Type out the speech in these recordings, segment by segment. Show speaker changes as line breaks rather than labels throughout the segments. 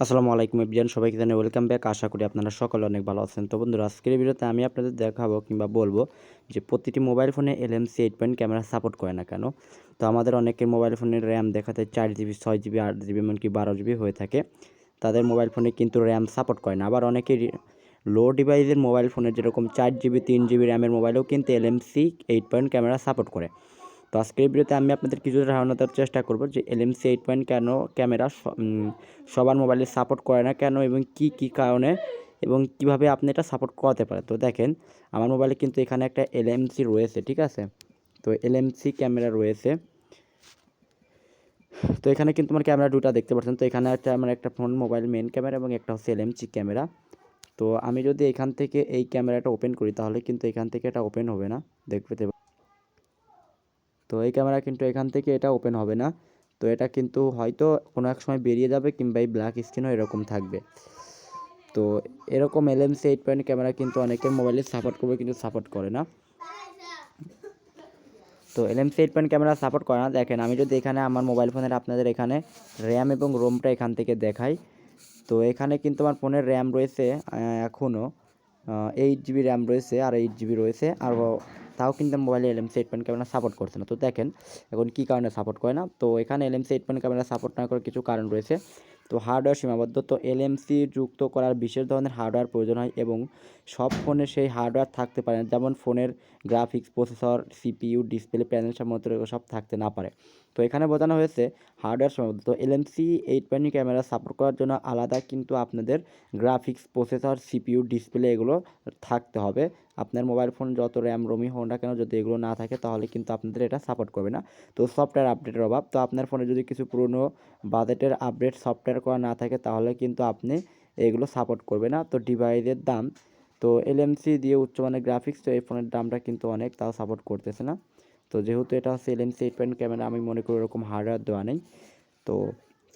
আসসালামু আলাইকুম এভিয়ান সবাইকে জানাই ওয়েলকাম ব্যাক। আশা করি আপনারা সকলে অনেক ভালো আছেন। তো বন্ধুরা, আজকের ভিডিওতে আমি আপনাদের দেখাবো কিংবা বলব যে প্রতিটি মোবাইল ফোনে LMC eight point camera support করে না কেন? তো আমাদের অনেকের মোবাইল ফোনের র্যাম দেখাতে চার জিবি, ছয় জিবি, আট জিবি, এমনকি বারো জিবি হয়ে থাকে। তাদের মোবাইল ফোনে কিন্তু র্যাম সাপোর্ট করে না। আবার অনেকের লো ডিভাইসের মোবাইল ফোনের যেরকম চার জিবি, তিন জিবি র্যামের মোবাইলেও কিন্তু LMC eight point camera support করে। তো আজকের ভিডিওতে আমি আপনাদের কিছুটা ধারণা দেওয়ার চেষ্টা করব যে এলএমসি এইট পয়েন্ট কেন ক্যামেরা সবার মোবাইলে সাপোর্ট করে না কেন এবং কি কি কারণে এবং কীভাবে আপনি এটা সাপোর্ট করাতে পারেন? তো দেখেন, আমার মোবাইলে কিন্তু এখানে একটা এলএমসি রয়েছে, ঠিক আছে? তো এলএমসি ক্যামেরা রয়েছে। তো এখানে কিন্তু আমার ক্যামেরা দুটা দেখতে পাচ্ছেন। তো এখানে একটা আমার একটা ফোন মোবাইল মেন ক্যামেরা এবং একটা হচ্ছে এলএমসি ক্যামেরা। তো আমি যদি এখান থেকে এই ক্যামেরাটা ওপেন করি, তাহলে কিন্তু এখান থেকে এটা ওপেন হবে না। দেখতে তো এই ক্যামেরা কিন্তু এখান থেকে এটা ওপেন হবে না। তো এটা কিন্তু হয়তো কোনো এক সময় বেরিয়ে যাবে কিংবা এই ব্ল্যাক স্ক্রিনও এরকম থাকবে। তো এরকম L LMC eight point camera কিন্তু অনেকের মোবাইলে সাপোর্ট করবে কিন্তু সাপোর্ট করে না। তো L LMC eight point camera support করে না। দেখেন, আমি যদি এখানে আমার মোবাইল ফোনের আপনাদের এখানে র্যাম এবং রোমটা এখান থেকে দেখাই, তো এখানে কিন্তু আমার ফোনের র্যাম রয়েছে এখনও এইট জিবি র্যাম রয়েছে আর এইট জিবি রয়েছে। আর তাও কিন্তু মোবাইলে LMC eight point camera support করছে না। তো দেখেন এখন কী কারণে সাপোর্ট করে না? তো এখানে LMC eight point camera support না করার কিছু কারণ রয়েছে। তো হার্ডওয়্যার সীমাবদ্ধ। তো এলএমসি যুক্ত করার বিশেষ ধরনের হার্ডওয়্যার প্রয়োজন হয় এবং সব ফোনে সেই হার্ডওয়্যার থাকতে পারে না। যেমন ফোনের graphics, processor, CPU, display, panel সম্মত সব থাকতে না পারে। তো এখানে বোঝানো হয়েছে হার্ডওয়্যার সীমাবদ্ধ। তো LMC eight point camera support করার জন্য আলাদা কিন্তু আপনাদের গ্রাফিক্স, প্রসেসর, সিপিইউ, ডিসপ্লে এগুলো থাকতে হবে। আপনার মোবাইল ফোন যত র্যাম রোমি হোক না কেন যদি এগুলো না থাকে, তাহলে কিন্তু আপনাদের এটা সাপোর্ট করবে না। তো সফটওয়্যার আপডেটের অভাব। তো আপনার ফোনে যদি কিছু পুরনো বাজেটের আপডেট সফটওয়্যার করা না থাকে, তাহলে কিন্তু আপনি এগুলো সাপোর্ট করবে না। তো ডিভাইসের দাম। তো এলএমসি দিয়ে উচ্চমানের গ্রাফিক্স তো এই ফোনের দামটা কিন্তু অনেক, তাও সাপোর্ট করতেছে না। তো যেহেতু এটা হচ্ছে এলএমসি এইট পয়েন্ট ক্যামেরা আমি মনে করি ওরকম হার্ডওয়্যার দেওয়া নেই। তো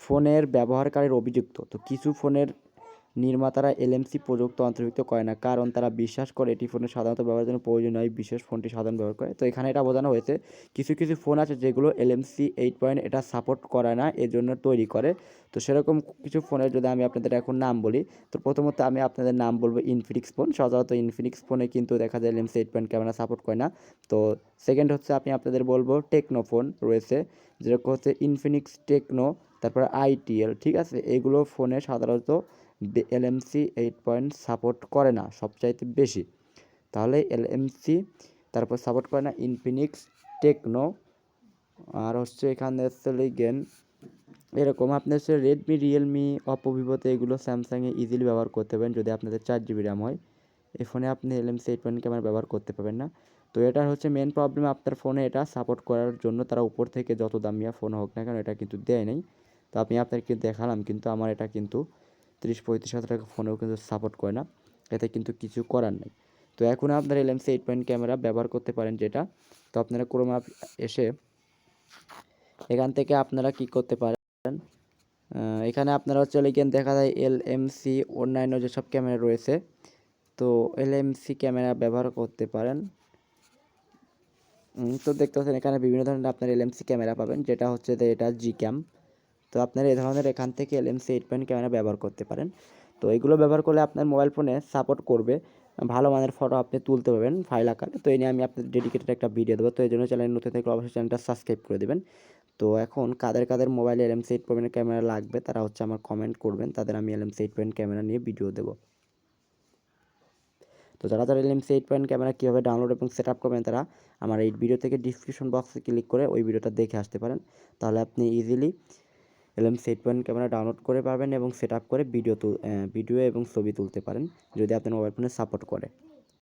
ফোনের ব্যবহারকারীর অভিযুক্ত। তো কিছু ফোনের নির্মাতারা এলএমসি প্রযুক্ত অন্তর্ভুক্ত করে না, কারণ তারা বিশ্বাস করে এটি ফোনের সাধারণত ব্যবহারের জন্য প্রয়োজন হয় বিশেষ ফোনটি সাধারণ ব্যবহার করে। তো এখানে এটা বোঝানো হয়েছে, কিছু কিছু ফোন আছে যেগুলো এলএমসি এইট পয়েন্ট এটা সাপোর্ট করে না, এর জন্য তৈরি করে। তো সেরকম কিছু ফোনের যদি আমি আপনাদের এখন নাম বলি, তো প্রথমত আমি আপনাদের নাম বলব ইনফিনিক্স ফোন। সাধারণত ইনফিনিক্স ফোনে কিন্তু দেখা যায় LMC eight point camera support করে না। তো সেকেন্ড হচ্ছে আমি আপনাদের বলব টেকনো ফোন রয়েছে, যেরকম হচ্ছে ইনফিনিক্স টেকনো, তারপর আইটিএল, ঠিক আছে? এগুলো ফোনে সাধারণত এলএমসি এইট পয়েন্ট সাপোর্ট করে না, সবচাইতে বেশি, তাহলে এলএমসি তারপর সাপোর্ট করে না ইনফিনিক্স, টেকনো, আর হচ্ছে এখানে হচ্ছে লিগেন, এরকম আপনি হচ্ছে রেডমি রিয়েলমি অপো ভিভোতে এগুলো স্যামসাংয়ে ইজিলি ব্যবহার করতে পারেন, যদি আপনাদের চার জিবি র্যাম হয়। এই ফোনে আপনি এলএমসি এইট পয়েন্ট ক্যামেরা ব্যবহার করতে পারবেন না। তো এটার হচ্ছে মেন প্রবলেম আপনার ফোনে এটা সাপোর্ট করার জন্য তারা উপর থেকে যত দামিয়া ফোন হোক না কেন, এটা কিন্তু দেয় নেই। তো আমি আপনাদেরকে দেখালাম, কিন্তু আমার এটা কিন্তু তিরিশ পঁয়ত্রিশ হাজার টাকা ফোনেও কিন্তু সাপোর্ট করে না। এতে কিন্তু কিছু করার নেই। তো এখন আপনারা L LMC eight point camera ব্যবহার করতে পারেন যেটা। তো আপনারা ক্রোমা এসে এখান থেকে আপনারা কি করতে পারেন? এখানে আপনারা হচ্ছে লিখেন দেখা যায় এল এমসি অন্যান্য যেসব ক্যামেরা রয়েছে, তো এল এমসি ক্যামেরা ব্যবহার করতে পারেন। তো দেখতে পাচ্ছেন এখানে বিভিন্ন ধরনের আপনার এলএমসি ক্যামেরা পাবেন, যেটা হচ্ছে যে এটা জি ক্যাম তো আপনারা এ ধরনের এখান থেকে এলএমসি এইট পয়েন্ট ক্যামেরা ব্যবহার করতে পারেন। তো এগুলো ব্যবহার করলে আপনার মোবাইল ফোনে সাপোর্ট করবে। ভালো মানের ফটো আপনি তুলতে পারবেন ফাইল আকারে। তো এই নিয়ে আমি আপনাদের ডেডিকেটেড একটা ভিডিও দেবো। তো এই জন্য চ্যানেল নতুন থেকে অবশ্যই চ্যানেলটা সাবস্ক্রাইব করে দেবেন। তো এখন কাদের কাদের মোবাইলে এলএমসি এইট পয়েন্ট ক্যামেরা লাগবে তারা হচ্ছে আমার কমেন্ট করবেন। তাদের আমি এলএমসি এইট পয়েন্ট ক্যামেরা নিয়ে ভিডিও দেবো। তো যারা যারা এলএমসি এইট পয়েন্ট ক্যামেরা কীভাবে ডাউনলোড এবং সেট আপ করবেন তারা আমার এই ভিডিও থেকে ডিসক্রিপশন বক্সে ক্লিক করে ওই ভিডিওটা দেখে আসতে পারেন। তাহলে আপনি easily LM set point camera download করে পাবেন এবং সেট আপ করে ভিডিও ভিডিও এবং ছবি তুলতে পারেন যদি আপনার মোবাইল ফোনে সাপোর্ট করে।